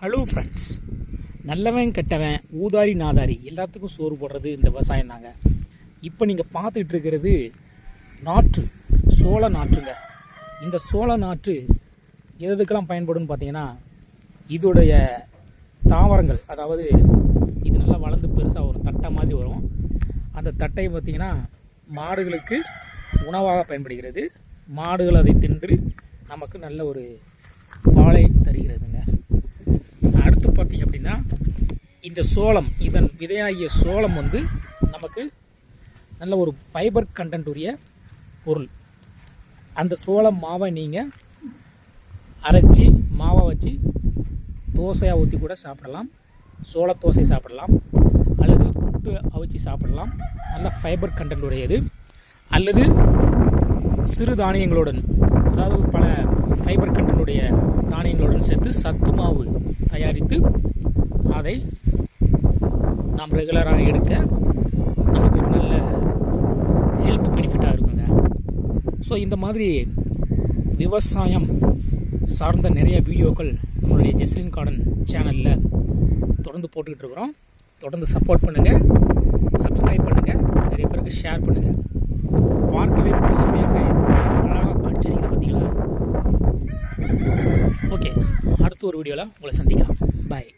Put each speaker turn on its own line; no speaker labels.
Hello friends நல்லவன் கெட்டவன் ஊதாரி நாதாரி எல்லாத்துக்கும் சோறு போடுறது இந்த விவசாயம் தாங்க. இப்போ நீங்கள் பார்த்துட்டு இருக்கிறது நாற்று சோள நாற்றுங்க. இந்த சோள நாற்று எதுக்கெல்லாம் பயன்படும்னு பார்த்தீங்கன்னா இதோடைய தாவரங்கள் அதாவது இது நல்லா வளர்ந்து பெருசாக வரும் தட்டை மாதிரி வரும். அந்த தட்டை பார்த்தீங்கன்னா மாடுகளுக்கு உணவாக பயன்படுகிறது. மாடுகள் அதை தின்று நமக்கு நல்ல ஒரு பாலை இந்த சோளம் இதன் விதையாகிய சோளம் வந்து நமக்கு நல்ல ஒரு ஃபைபர் கண்டென்ட் உரிய பொருள். அந்த சோளம் மாவை நீங்கள் அரைச்சி மாவை வச்சு தோசையாக ஊற்றி கூட சாப்பிடலாம். சோள தோசை சாப்பிடலாம். அல்லது புட்டு அவிச்சு சாப்பிடலாம். நல்ல ஃபைபர் கண்டென்ட் உடையது. அல்லது சிறு தானியங்களுடன் அதாவது பல ஃபைபர் கண்டனுடைய தானியங்களுடன் சேர்த்து சத்து மாவு தயாரித்து அதை நாம் ரெகுலராக எடுக்க நமக்கு ஒரு நல்ல ஹெல்த் பெனிஃபிட்டாக இருக்குங்க. ஸோ இந்த மாதிரி விவசாயம் சார்ந்த நிறைய வீடியோக்கள் நம்மளுடைய ஜெஸ்லின் கார்டன் சேனலில் தொடர்ந்து போட்டுக்கிட்டு இருக்கிறோம். தொடர்ந்து சப்போர்ட் பண்ணுங்கள் சப்ஸ்கிரைப் பண்ணுங்கள் நிறைய பேருக்கு ஷேர் பண்ணுங்கள் பார்க்கவே பசுமையாக அழகாக காட்சி அளிக்குது பார்த்தீங்களா ஓகே அடுத்த ஒரு வீடியோவில் உங்களை சந்திக்கலாம். பாய்